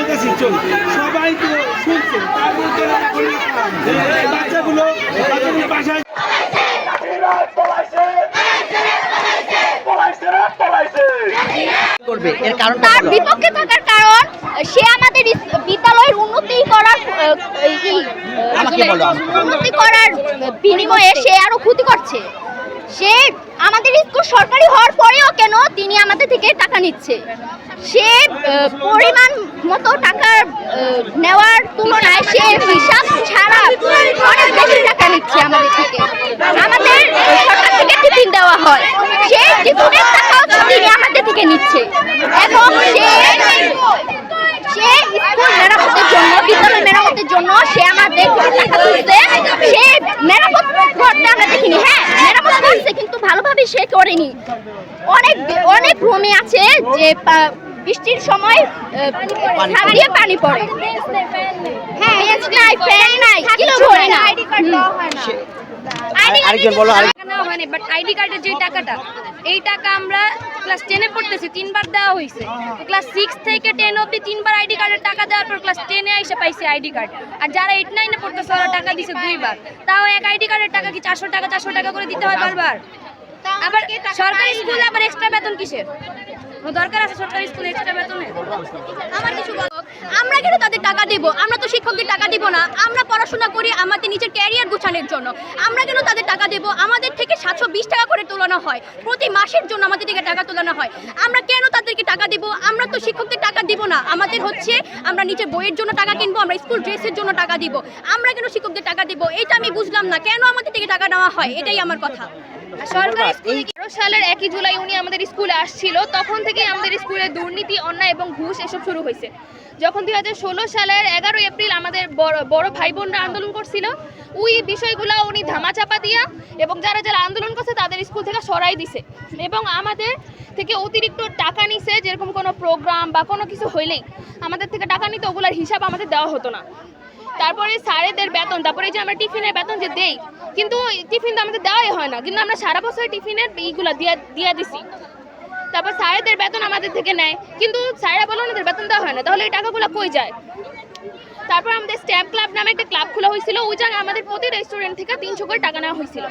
বলতেছি চল। সবাই তো শুনছে। বাচ্চাগুলো বাচ্চাগুলো বাসায় করবে এর কারণটা তার বিপক্ষে থাকার কারণ সে আমাদের বিদ্যালয়ের উন্নতি করার। উন্নতি করার বিনিময়ে সে আরও ক্ষতি করছে। সে আমাদের স্কুল সরকারি হওয়ার পরেও কেন তিনি আমাদের থেকে টাকা নিচ্ছে? সে পরিমাণ মতো টাকা নেওয়ার তুলনায় সে হিসাব ছাড়া অনেক বেশি টাকা নিচ্ছে আমাদের থেকে। আমাদের সরকার থেকে টিফিন দেওয়া হয়। সে টিফিনের টাকাও তিনি আমাদের থেকে নিচ্ছে। এবং সে সে স্কুল মেরামতের জন্য, বিদ্যালয় মেরামতের জন্য সে আমাদের টাকা তুলছে। সে মেরামত আমরা দেখিনি। হ্যাঁ মেরামত করছে কিন্তু ভালোভাবে সে করেনি। অনেক অনেক ভূমি আছে যে বৃষ্টির সময় দিয়ে পানি পড়ে। হ্যাঁ নাই ফ্যান নাই কিলো ভরে না। বাট আইডি কার্ডের যে টাকাটা এই টাকা আমরা ক্লাস টেনে পড়তেছি তিনবার দেওয়া হয়েছে ক্লাস সিক্স থেকে টেন অবধি তিনবার আইডি কার্ডের টাকা দেওয়ার পর ক্লাস টেনে এসে পাইছে আইডি কার্ড আর যারা এইট নাইনে পড়তেছে ওরা টাকা দিছে দুইবার। তাও এক আইডি কার্ডের টাকা কি চারশো টাকা চারশো টাকা করে দিতে হয় বারবার? আবার সরকারি স্কুলে আবার এক্সট্রা বেতন কিসের? দরকার আছে সরকারি স্কুলে এক্সট্রা বেতনের? আমার কিছু। আমরা কেন তাদের টাকা দেব? আমরা তো শিক্ষকদের টাকা দিব না। আমরা পড়াশোনা করি আমাদের নিজের ক্যারিয়ার গোছানোর জন্য। আমরা কেন তাদের টাকা দেব? আমাদের থেকে সাতশো বিশ টাকা করে তোলানো হয়। প্রতি মাসের জন্য আমাদের থেকে টাকা তোলানো হয়। আমরা কেন তাদেরকে টাকা দেব? আমরা তো শিক্ষকদের টাকা দিব না। আমাদের হচ্ছে আমরা নিজের বইয়ের জন্য টাকা কিনবো, আমরা স্কুল ড্রেসের জন্য টাকা দিব। আমরা কেন শিক্ষকদের টাকা দিব? এটা আমি বুঝলাম না। কেন আমাদের থেকে টাকা নেওয়া হয়? এটাই আমার কথা। সালের একই জুলাই উনি আমাদের স্কুলে আসছিল। তখন থেকে আমাদের স্কুলে দুর্নীতি, অন্যায় এবং ঘুষ এসব শুরু হয়েছে। যখন দুই হাজার ষোলো সালের এগারোই এপ্রিল আমাদের বড় বড় ভাই বোনরা আন্দোলন করছিল, ওই বিষয়গুলো উনি ধামাচাপা দিয়া এবং যারা যারা আন্দোলন করছে তাদের স্কুল থেকে সরাই দিছে। এবং আমাদের থেকে অতিরিক্ত টাকা নিছে, যেরকম কোনো প্রোগ্রাম বা কোনো কিছু হইলেই, আমাদের থেকে টাকা নিতে ওগুলোর হিসাব আমাদের দেওয়া হতো না। তারপরে স্যারেদের বেতন, তারপরে যে আমরা টিফিনের বেতন যে দেই, কিন্তু টিফিন তো আমাদের দেওয়াই হয় না, কিন্তু আমরা সারা বছর টিফিনের এইগুলো দিয়া দিয়া দিছি। তারপর স্যারেদের বেতন আমাদের থেকে নেয়। কিন্তু স্যারেরা বলে ওনাদের বেতন দেওয়া হয় না, তাহলে এই টাকাগুলো কই যায়? তারপর আমাদের স্ট্যাম্প ক্লাব নামে একটা ক্লাব খোলা হয়েছিল, ওই জায়গায় আমাদের প্রতি রেস্টুরেন্ট থেকে তিনশো করে টাকা নেওয়া হয়েছিল।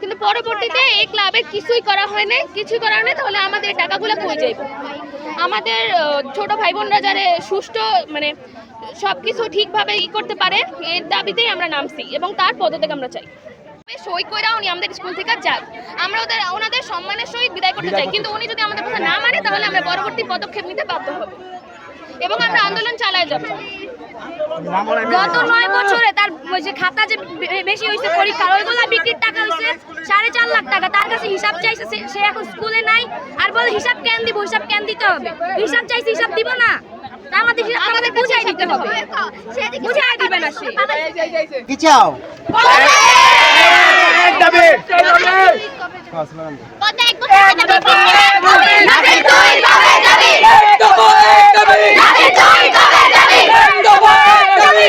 কিন্তু পরবর্তীতে এই ক্লাবে কিছুই করা হয় নাই, কিছুই করা হয় নাই, তাহলে আমাদের এই টাকাগুলো কই যাইব? আমাদের ছোট ভাই বোনরা যারা সুষ্ঠু মানে সব কিছু ঠিকভাবে ই করতে পারে, এর দাবিতেই আমরা নামছি এবং তার পদত্যাগ আমরা চাই। সই কইরা উনি আমাদের স্কুল থেকে যাক। আমরা ওদের ওনাদের সম্মানের সহিত বিদায় করতে চাই। কিন্তু উনি যদি আমাদের কথা না মানে তাহলে আমরা পরবর্তী পদক্ষেপ নিতে বাধ্য হব। এবং আমরা আন্দোলন চালায় যাব। গত নয় বছরে তার ওই যে খাতা যে বেশি হয়েছে পরীক্ষার ওইগুলো বিক্রির টাকা হয়েছে সাড়ে চার লাখ টাকা। তার কাছে হিসাব চাইছে সে- এখন স্কুলে নাই। আর বলে হিসাব কেন দিব হিসাব কেন দিতে হবে? হিসাব চাইছে হিসাব দিব না। তা আমাদের আমাদের বুঝাই দিতে হবে। বুঝাই দিবে না সে। কি চাও? এক দাবি আগে দাবি নাকি তুই কবে যাবি নাকি তুই কবে যাবি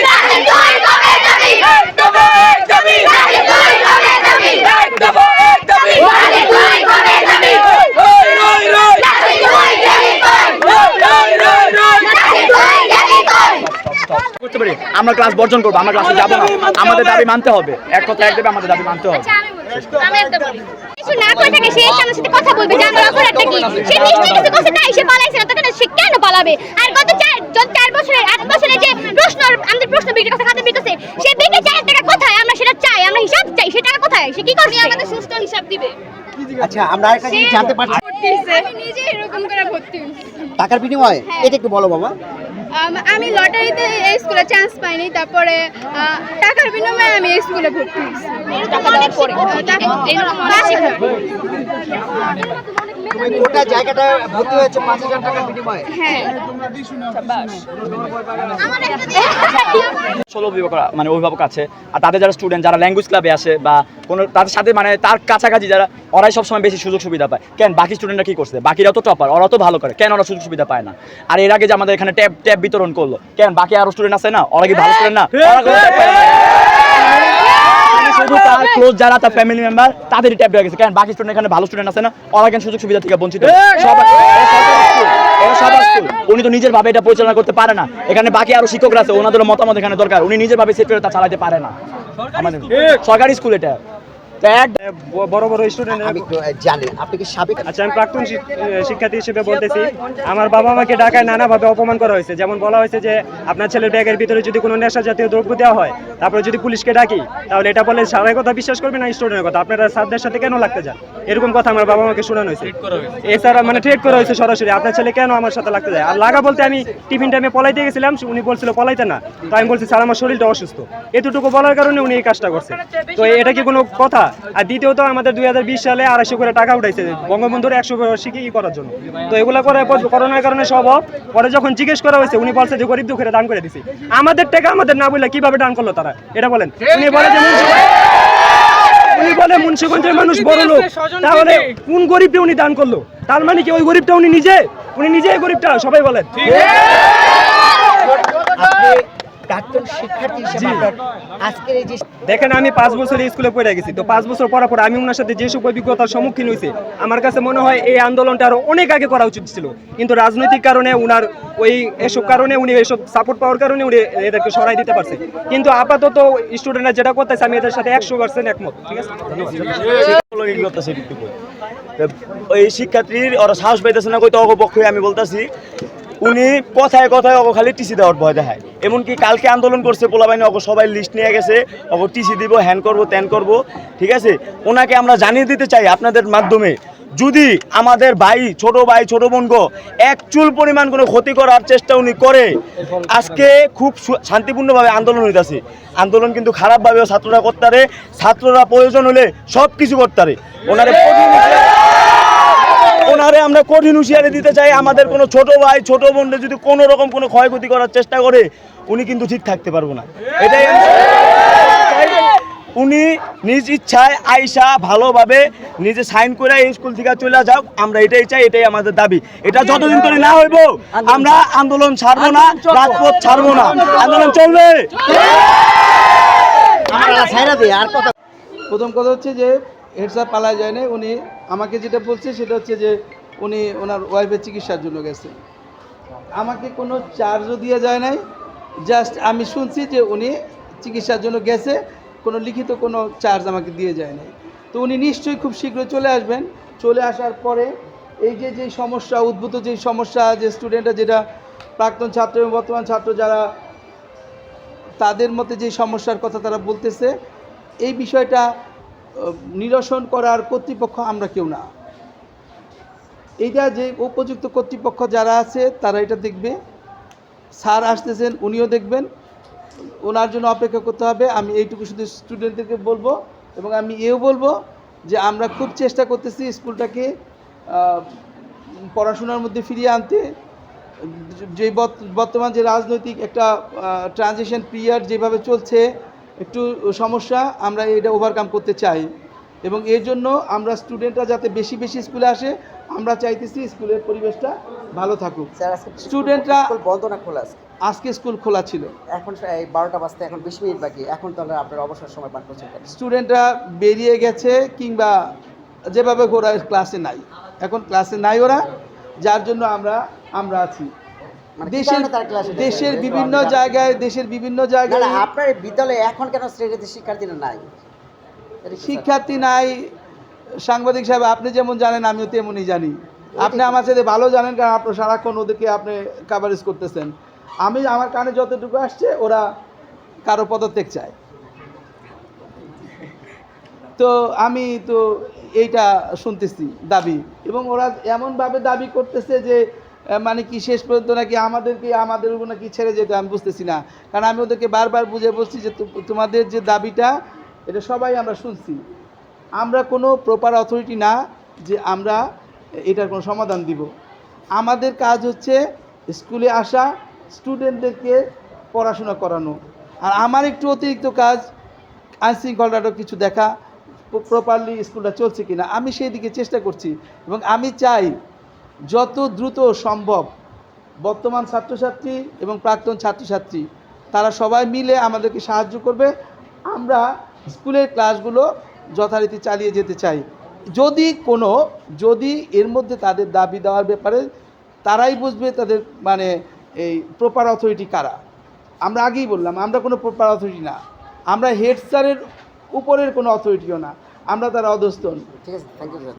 নাকি তুই কবে যাবি নাকি তুই কবে যাবি নাকি তুই কবে যাবি নাকি তুই গেলি কই নাকি তুই গেলি কই করতে পারি আমরা ক্লাস বর্জন করব আমরা ক্লাসে যাব না। আমাদের দাবি মানতে হবে। এক কথা এক দেবে আমাদের দাবি মানতে হবে। আচ্ছা আমি একটা বলি। কিছু না করে থাকে সে এসে আমার সাথে কথা বলবে? যে আমার অপরাধটা কি? সে নিশ্চয়ই কিছু করছে তাই সে পালাইছে না তখন সে কেন পালাবে? আর গত চার চার বছরের আট বছরের যে প্রশ্ন আমাদের প্রশ্ন বিক্রি করছে খাতা বিক্রি করছে সে বিক্রি চার টাকা কোথায়? চাই আমরা হিসাব চাই সে টাকা কোথায়? সে কি করছে? আমাদের সুষ্ঠু হিসাব দিবে আচ্ছা আমরা আরেকটা জিনিস জানতে পারছি। আমি নিজে এরকম করে ভর্তি টাকার বিনিময়ে? এটা একটু বলো বাবা। আমি লটারিতে এই স্কুলে চান্স পাইনি তারপরে আহ, টাকার বিনিময়ে আমি এই স্কুলে ভর্তি হয়েছি। গোটা জায়গাটা ভর্তি হয়েছে পাঁচ হাজার টাকার বিনিময়ে। ষোলো অভিভাবক মানে অভিভাবক আছে। আর তাদের যারা স্টুডেন্ট যারা ল্যাঙ্গুয়েজ ক্লাবে আসে বা কোনো তাদের সাথে মানে তার কাছাকাছি যারা ওরাই সবসময় বেশি সুযোগ সুবিধা পায়। কেন? বাকি স্টুডেন্টরা কি করছে? বাকিরাও তো টপার ওরা তো ভালো করে। কেন ওরা সুযোগ সুবিধা পায় না? আর এর আগে যে আমাদের এখানে ট্যাব ট্যাব বিতরণ করল কেন? বাকি আরও স্টুডেন্ট আছে না? ওরা কি ভালো স্টুডেন্ট না ওরা কোনো tab পায় না। শুধু তার ক্লোজ যারা তার ফ্যামিলি মেম্বার তাদেরই ট্যাপ হয়ে গেছে। কারণ বাকি স্টুডেন্ট এখানে ভালো স্টুডেন্ট আছে না? ওরা কেন সুযোগ সুবিধা থেকে বঞ্চিত। সরকারি স্কুল, সবার উনি তো নিজের ভাবে এটা পরিচালনা করতে পারে না। এখানে বাকি আরও শিক্ষকরা আছে ওনাদের মতামত এখানে দরকার। উনি নিজের ভাবে সেট করে তা চালাতে পারে না। আমাদের সরকারি স্কুল এটা। বড় বড় স্টুডেন্ট আমি জানি আপনি কি সাবেক আচ্ছা আমি প্রাক্তন শিক্ষার্থী হিসেবে বলতেছি। আমার বাবা আমাকে ঢাকায় নানাভাবে অপমান করা হয়েছে। যেমন বলা হয়েছে যে আপনার ছেলের ব্যাগের ভিতরে যদি কোনো নেশা জাতীয় দ্রব্য দেওয়া হয় তারপরে যদি পুলিশকে ডাকি তাহলে এটা বলে সারাই কথা বিশ্বাস করবে না স্টুডেন্টের কথা। আপনারা সাথদের সাথে কেন লাগতে যান? এরকম কথা আমার বাবা আমাকে শোনানো হয়েছে। এছাড়া মানে ট্রেড করা হয়েছে সরাসরি। আপনার ছেলে কেন আমার সাথে লাগতে যায়? আর লাগা বলতে আমি টিফিন টাইমে পলাইতে গেছিলাম উনি বলছিল পলাইতে না। তো আমি বলছি স্যার আমার শরীরটা অসুস্থ। এতটুকু বলার কারণে উনি এই কাজটা করছে। তো এটা কি কোনো কথা? আর দ্বিতীয়ত আমাদের দুই সালে আড়াইশো করে টাকা উঠাইছে বঙ্গবন্ধুর একশো শিখে ই করার জন্য। তো এগুলো করার পর করোনার কারণে সব পরে যখন জিজ্ঞেস করা হয়েছে উনি বলছে যে গরিব দুঃখের দান করে দিছি। আমাদের টাকা আমাদের না বললে কীভাবে দান করল তারা? এটা বলেন। উনি বলে যে উনি বলে মুন্সিগঞ্জের মানুষ বড় লোক। তাহলে কোন গরিবটা উনি দান করল? তার মানে কি ওই গরিবটা উনি নিজে? উনি নিজেই গরিবটা? সবাই বলেন। প্রাক্তন শিক্ষার্থী হিসেবে আপনার আজকের এই যে দেখেন আমি পাঁচ বছর স্কুলে পড়ে গেছি। তো পাঁচ বছর পড়ার পর আমি ওনার সাথে যেসব অভিজ্ঞতার সম্মুখীন হয়েছি আমার কাছে মনে হয় এই আন্দোলনটা আরও অনেক আগে করা উচিত ছিল। কিন্তু রাজনৈতিক কারণে উনার ওই এসব কারণে উনি এসব সাপোর্ট পাওয়ার কারণে উনি এদেরকে সরাই দিতে পারছে। কিন্তু আপাতত স্টুডেন্টরা যেটা করতেছে আমি এদের সাথে একশো পার্সেন্ট একমত ঠিক আছে? ওই শিক্ষার্থীর ওরা সাহস পাইতেছে না কইতে অপক্ষে আমি বলতাছি উনি কথায় কথায় অগো খালি টিসি দেওয়ার ভয় দেখায়। এমনকি কালকে আন্দোলন করছে পোলাবাহিনী অগো সবাই লিস্ট নিয়ে গেছে অগো টিসি দিব হ্যান করব, ত্যান করব, ঠিক আছে? ওনাকে আমরা জানিয়ে দিতে চাই আপনাদের মাধ্যমে, যদি আমাদের ভাই, ছোট ভাই, ছোট বোনগো এক চুল পরিমাণ কোনো ক্ষতি করার চেষ্টা উনি করে, আজকে খুব শান্তিপূর্ণভাবে আন্দোলন হইতেছে। আন্দোলন কিন্তু খারাপভাবেও ছাত্ররা করতারে, ছাত্ররা প্রয়োজন হলে সব কিছু করতারে। ওনারে ওনারে আমরা কঠিন হুঁশিয়ারি দিতে চাই আমাদের কোনো ছোট ভাই ছোট বোনদের যদি কোনো রকম কোনো ক্ষয়ক্ষতি করার চেষ্টা করে উনি কিন্তু ঠিক থাকতে পারব না। এটাই উনি নিজ ইচ্ছায় আইসা ভালোভাবে নিজে সাইন করে এই স্কুল থেকে চলে যাও আমরা এটাই চাই এটাই আমাদের দাবি। এটা যতদিন ধরে না হইব আমরা আন্দোলন ছাড়বো না রাজপথ ছাড়বো না। আন্দোলন চলবে। প্রথম কথা হচ্ছে যে হেড স্যার পালায় যায়নি উনি আমাকে যেটা বলছে সেটা হচ্ছে যে উনি ওনার ওয়াইফের চিকিৎসার জন্য গেছে। আমাকে কোনো চার্জও দিয়ে যায় নাই। জাস্ট আমি শুনছি যে উনি চিকিৎসার জন্য গেছে, কোনো লিখিত কোনো চার্জ আমাকে দিয়ে যায় নাই। তো উনি নিশ্চয়ই খুব শীঘ্রই চলে আসবেন। চলে আসার পরে এই যে যে সমস্যা, উদ্ভূত যে সমস্যা, যে স্টুডেন্টরা যেটা প্রাক্তন ছাত্র এবং বর্তমান ছাত্র যারা তাদের মতে যে সমস্যার কথা তারা বলতেছে, এই বিষয়টা নিরসন করার কর্তৃপক্ষ আমরা কেউ না। এইটা যে উপযুক্ত কর্তৃপক্ষ যারা আছে, তারা এটা দেখবে। স্যার আসতেছেন, উনিও দেখবেন। ওনার জন্য অপেক্ষা করতে হবে। আমি এইটুকু শুধু স্টুডেন্টদেরকে বলব এবং আমি এও বলব যে আমরা খুব চেষ্টা করতেছি স্কুলটাকে পড়াশোনার মধ্যে ফিরিয়ে আনতে। যে বর্ত- বর্তমান যে রাজনৈতিক একটা ট্রানজিশন পিরিয়ড যেভাবে চলছে একটু সমস্যা আমরা এটা ওভারকাম করতে চাই। এবং এর জন্য আমরা স্টুডেন্টরা যাতে বেশি বেশি স্কুলে আসে আমরা চাইতেছি স্কুলের পরিবেশটা ভালো থাকুক। স্টুডেন্টরা- বন্ধ না খোলা আছে আজকে স্কুল খোলা ছিল। এখন এই বারোটা বাজতে এখন বিশ মিনিট বাকি। এখন তাহলে আপনার অবসর সময় পার করছেন স্টুডেন্টরা বেরিয়ে গেছে কিংবা যেভাবে ওরা ক্লাসে নাই। এখন ক্লাসে নাই ওরা যার জন্য আমরা আমরা আছি। দেশের ক্লাসে যাচ্ছে? দেশের বিভিন্ন জায়গায় দেশের বিভিন্ন জায়গায় আপনার বিদ্যালয়ে এখন কেন শ্রেণীতে শিক্ষার্থীরা নাই? শিক্ষার্থী নাই। সাংবাদিক সাহেব আপনি যেমন জানেন আমিও তেমনই জানি। আপনি আমার সাথে ভালো জানেন কারণ আপনি সারাক্ষণ ওদেরকে আপনি কাভারেজ করতেছেন। আমি আমার কানে যতটুকু আসছে ওরা কারও পদত্যাগ চায়। তো আমি তো এইটা শুনতেছি দাবি। এবং ওরা এমনভাবে দাবি করতেছে যে মানে কি শেষ পর্যন্ত নাকি আমাদেরকে, আমাদের উপর নাকি ছেড়ে যেতে আমি বুঝতেছি না। কারণ আমি ওদেরকে বারবার বুঝে বলছি যে তোমাদের যে দাবিটা, এটা সবাই আমরা শুনছি। আমরা কোনো প্রপার অথরিটি না যে আমরা এটার কোনো সমাধান দিব। আমাদের কাজ হচ্ছে স্কুলে আসা স্টুডেন্টদেরকে পড়াশোনা করানো। আর আমার একটু অতিরিক্ত কাজ আইনশৃঙ্খলাটা কিছু দেখা প্রপারলি স্কুলটা চলছে কিনা, আমি সেই দিকে চেষ্টা করছি। এবং আমি চাই যত দ্রুত সম্ভব বর্তমান ছাত্রছাত্রী এবং প্রাক্তন ছাত্রছাত্রী, তারা সবাই মিলে আমাদেরকে সাহায্য করবে। আমরা স্কুলের ক্লাসগুলো যথারীতি চালিয়ে যেতে চাই। যদি কোনো, যদি এর মধ্যে তাদের দাবি দেওয়ার ব্যাপারে তারাই বুঝবে তাদের মানে এই প্রপার অথরিটি কারা। আমরা আগেই বললাম, আমরা কোনো প্রপার অথরিটি না। আমরা হেড স্যারের উপরের কোনো অথরিটিও না। আমরা তারা অধস্তন। ঠিক আছে থ্যাংক ইউ